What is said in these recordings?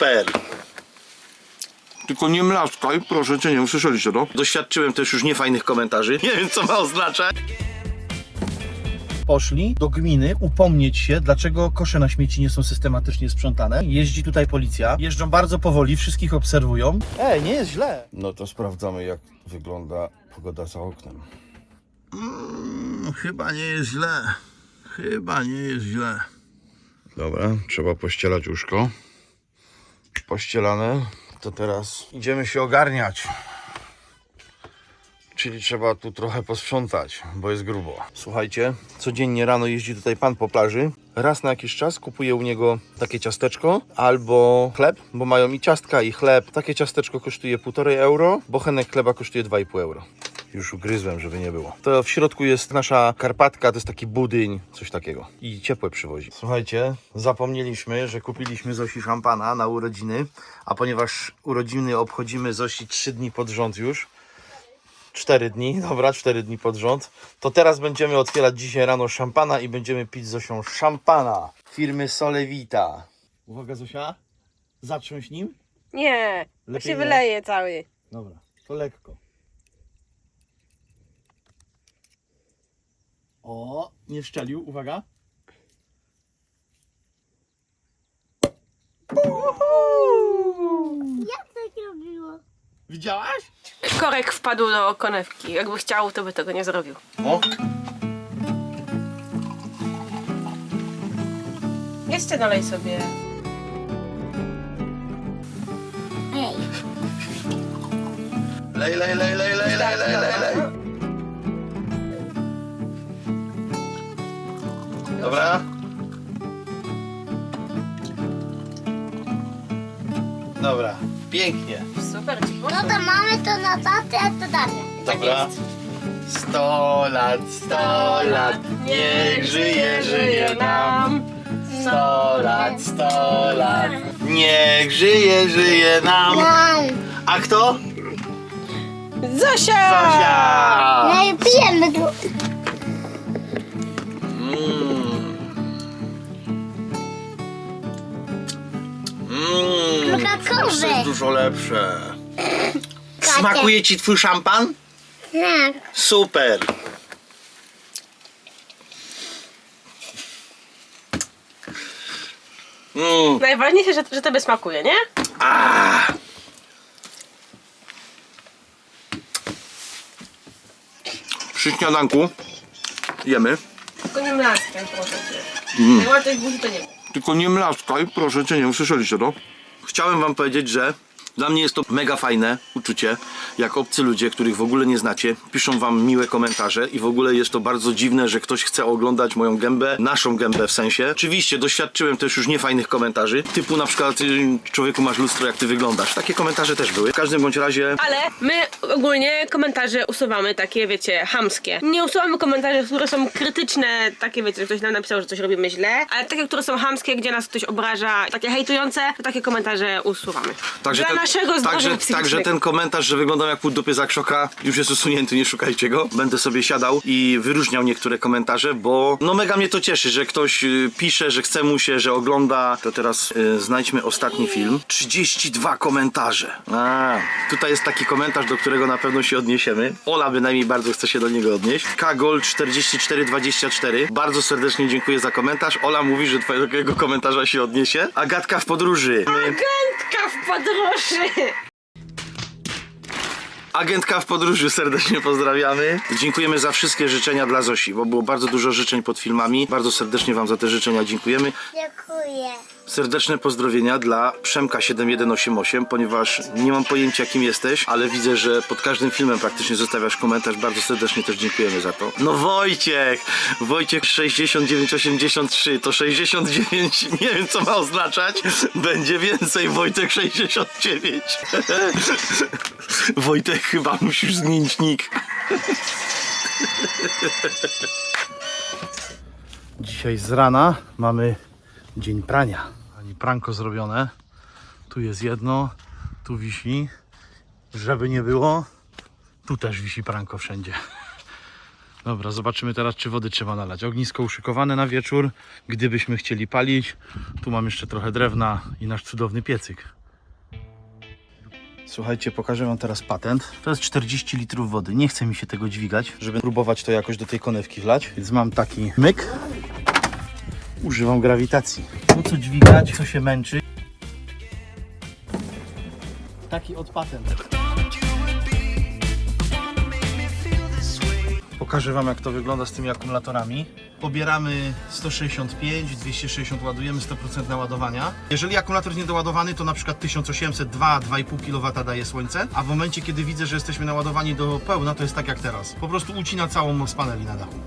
Super! Tylko nie mlaskaj, proszę cię, nie usłyszeliście to? Doświadczyłem też już niefajnych komentarzy. Nie wiem, co ma oznaczać. poszli do gminy upomnieć się, dlaczego kosze na śmieci nie są systematycznie sprzątane. Jeździ tutaj policja, jeżdżą bardzo powoli, wszystkich obserwują. Ej, nie jest źle. No to sprawdzamy, jak wygląda pogoda za oknem. Mm, chyba nie jest źle. Chyba nie jest źle. Dobra, trzeba pościelać łóżko. Pościelane, to teraz idziemy się ogarniać. Czyli trzeba tu trochę posprzątać, bo jest grubo. Słuchajcie, codziennie rano jeździ tutaj pan po plaży. Raz na jakiś czas kupuje u niego takie ciasteczko albo chleb, bo mają i ciastka i chleb. Takie ciasteczko kosztuje 1,5 euro, bochenek chleba kosztuje 2,5 euro. Już ugryzłem, żeby nie było. To w środku jest nasza karpatka, to jest taki budyń, coś takiego. I ciepłe przywozi. Słuchajcie, zapomnieliśmy, że kupiliśmy Zosi szampana na urodziny, a ponieważ urodziny obchodzimy Zosi 3 dni pod rząd już, 4 dni, dobra, 4 dni pod rząd, to teraz będziemy otwierać dzisiaj rano szampana i będziemy pić Zosią szampana firmy Solevita. Uwaga Zosia, zatrząść nim. Nie, to Lepiej się nie. wyleje cały. Dobra, to lekko. O, nie szczelił, uwaga. Jak tak robiło? Widziałaś? Korek wpadł do konewki. Jakby chciał, to by tego nie zrobił. O, Jeszcze dalej sobie. Ej, Lej, lej, lej, lej, lej, lej, lej, lej, lej. Dobra. Dobra, pięknie. Super ci no to mamy to na tatę, a to tatę. Dobra. Sto lat, sto lat, niech żyje, żyje nam. Sto lat, sto lat, niech żyje, żyje nam. Mam. A kto? Zosia! Zosia! No i pijemy tu. To jest dużo lepsze. Smakuje ci twój szampan? Tak. Super. Mmm. Najważniejsze, że, że tobie smakuje, nie? Ah. Przy śniadanku jemy. Tylko nie mlaskaj, proszę cię. Najłatwiej w buzi to nie. Tylko nie mlaskaj, proszę cię, nie usłyszeliście to? Chciałem wam powiedzieć, że dla mnie jest to mega fajne uczucie, jak obcy ludzie, których w ogóle nie znacie, piszą wam miłe komentarze i w ogóle jest to bardzo dziwne, że ktoś chce oglądać moją gębę, naszą gębę w sensie. Oczywiście doświadczyłem też już niefajnych komentarzy, typu na przykład y, człowieku masz lustro jak ty wyglądasz. Takie komentarze też były. W każdym bądź razie Ale my ogólnie komentarze usuwamy takie, wiecie, hamskie. Nie usuwamy komentarzy, które są krytyczne, takie wiecie, że ktoś nam napisał, że coś robimy źle, ale takie, które są hamskie, gdzie nas ktoś obraża, takie hejtujące, to takie komentarze usuwamy. Także Dla ten, zdrowia także, także ten komentarz, że wyglądam jak pół dupy zakrzoka, już jest usunięty, nie szukajcie go. Będę sobie siadał i wyróżniał niektóre komentarze, bo no mega mnie to cieszy, że ktoś y, pisze, że chce mu się, że ogląda. To teraz y, znajdźmy ostatni film. 32 komentarze. A, tutaj jest taki komentarz, do którego na pewno się odniesiemy. Ola bynajmniej bardzo chce się do niego odnieść. Kagol 4424. Bardzo serdecznie dziękuję za komentarz. Ola mówi, że twojego komentarza się odniesie. Agatka w podróży. My- Куртка в подрожжі. Agentka w podróży serdecznie pozdrawiamy. Dziękujemy za wszystkie życzenia dla Zosi, bo było bardzo dużo życzeń pod filmami. Bardzo serdecznie Wam za te życzenia dziękujemy. Dziękuję. Serdeczne pozdrowienia dla Przemka7188, ponieważ nie mam pojęcia kim jesteś, ale widzę, że pod każdym filmem praktycznie zostawiasz komentarz. Bardzo serdecznie też dziękujemy za to. No Wojciech! Wojciech 6983 to 69, nie wiem co ma oznaczać. Będzie więcej Wojtek 69. Wojtek chyba musisz zmienić nick. Dzisiaj z rana mamy dzień prania. Ani pranko zrobione. Tu jest jedno, tu wisi. Żeby nie było, tu też wisi pranko wszędzie. Dobra, zobaczymy teraz, czy wody trzeba nalać. Ognisko uszykowane na wieczór, gdybyśmy chcieli palić. Tu mam jeszcze trochę drewna i nasz cudowny piecyk. Słuchajcie, pokażę wam teraz patent. To jest 40 litrów wody. Nie chce mi się tego dźwigać, żeby próbować to jakoś do tej konewki wlać. Więc mam taki myk. Używam grawitacji. Po co dźwigać, co się męczy. Taki od patent. Pokażę Wam jak to wygląda z tymi akumulatorami. Pobieramy 165, 260 ładujemy 100% naładowania. Jeżeli akumulator jest niedoładowany, to na przykład 1800, 2, 2,5 kW daje słońce, a w momencie kiedy widzę, że jesteśmy naładowani do pełna, to jest tak jak teraz. Po prostu ucina całą moc paneli na dachu.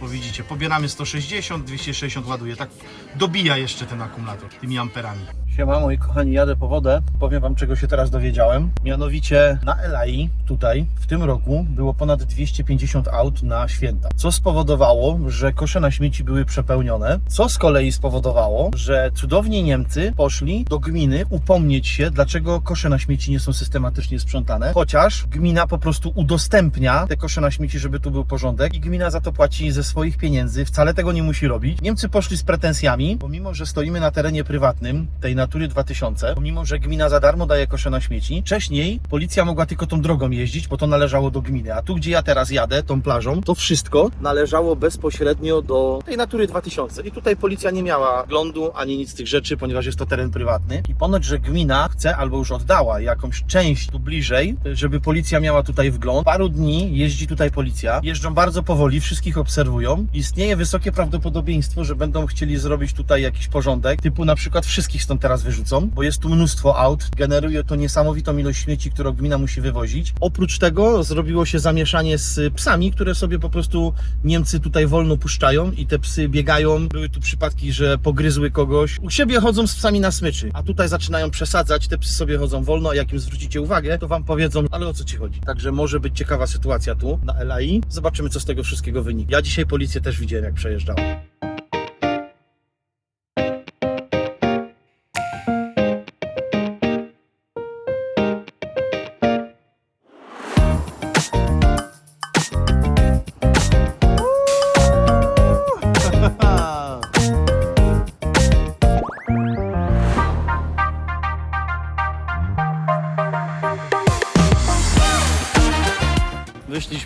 Bo widzicie, pobieramy 160, 260 ładuje, tak dobija jeszcze ten akumulator tymi amperami. Siema moi kochani, jadę po wodę. Powiem wam czego się teraz dowiedziałem. Mianowicie na LAI tutaj w tym roku było ponad 250 aut na święta. Co spowodowało, że kosze na śmieci były przepełnione. Co z kolei spowodowało, że cudowni Niemcy poszli do gminy upomnieć się, dlaczego kosze na śmieci nie są systematycznie sprzątane. Chociaż gmina po prostu udostępnia te kosze na śmieci, żeby tu był porządek i gmina za to płaci ze swoich pieniędzy. Wcale tego nie musi robić. Niemcy poszli z pretensjami, bo mimo, że stoimy na terenie prywatnym tej Natury 2000, pomimo, że gmina za darmo daje kosze na śmieci, wcześniej policja mogła tylko tą drogą jeździć, bo to należało do gminy. A tu, gdzie ja teraz jadę, tą plażą, to wszystko należało bezpośrednio do tej Natury 2000. I tutaj policja nie miała wglądu ani nic z tych rzeczy, ponieważ jest to teren prywatny. I ponoć, że gmina chce albo już oddała jakąś część tu bliżej, żeby policja miała tutaj wgląd. Paru dni jeździ tutaj policja. Jeżdżą bardzo powoli, wszystkich obserwują. Istnieje wysokie prawdopodobieństwo, że będą chcieli zrobić tutaj jakiś porządek, typu na przykład wszystkich stąd teraz wyrzucą, bo jest tu mnóstwo aut. Generuje to niesamowitą ilość śmieci, którą gmina musi wywozić. Oprócz tego zrobiło się zamieszanie z psami, które sobie po prostu Niemcy tutaj wolno puszczają i te psy biegają. Były tu przypadki, że pogryzły kogoś. U siebie chodzą z psami na smyczy, a tutaj zaczynają przesadzać, te psy sobie chodzą wolno, a jak im zwrócicie uwagę, to wam powiedzą, ale o co ci chodzi. Także może być ciekawa sytuacja tu na LAI. Zobaczymy, co z tego wszystkiego wyniknie. Ja dzisiaj policję też widziałem, jak przejeżdżała.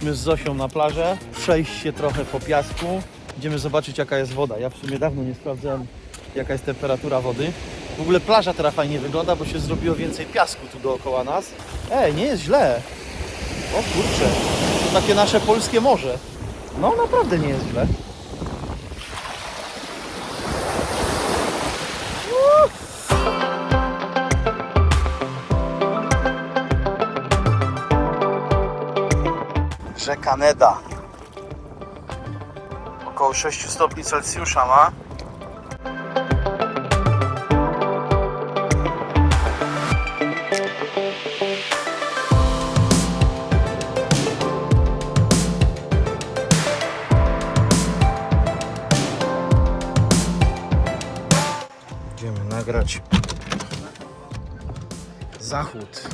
Wyszliśmy z Zosią na plażę, przejść się trochę po piasku. Idziemy zobaczyć jaka jest woda. Ja w sumie dawno nie sprawdzałem jaka jest temperatura wody. W ogóle plaża teraz fajnie wygląda, bo się zrobiło więcej piasku tu dookoła nas. Ej, nie jest źle. O kurczę, to takie nasze polskie morze. No naprawdę nie jest źle. Rzeka Neda. Około 6 stopni Celsjusza ma. Idziemy nagrać zachód.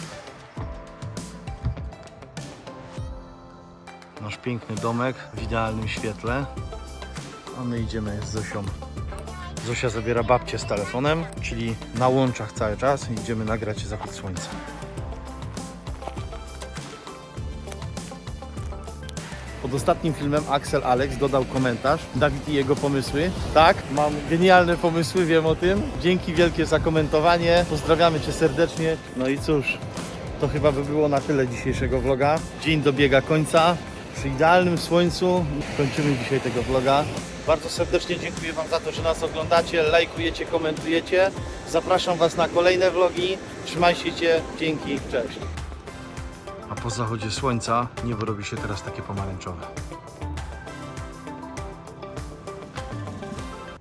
Nasz piękny domek w idealnym świetle. A my idziemy z Zosią. Zosia zabiera babcię z telefonem, czyli na łączach cały czas. i Idziemy nagrać zachód słońca. Pod ostatnim filmem Axel Alex dodał komentarz. Dawid i jego pomysły. Tak, mam genialne pomysły, wiem o tym. Dzięki wielkie za komentowanie. Pozdrawiamy Cię serdecznie. No i cóż, to chyba by było na tyle dzisiejszego vloga. Dzień dobiega końca. Przy idealnym słońcu kończymy dzisiaj tego vloga. Bardzo serdecznie dziękuję Wam za to, że nas oglądacie, lajkujecie, komentujecie. Zapraszam Was na kolejne vlogi. Trzymajcie się, dzięki, cześć. A po zachodzie słońca niebo robi się teraz takie pomarańczowe.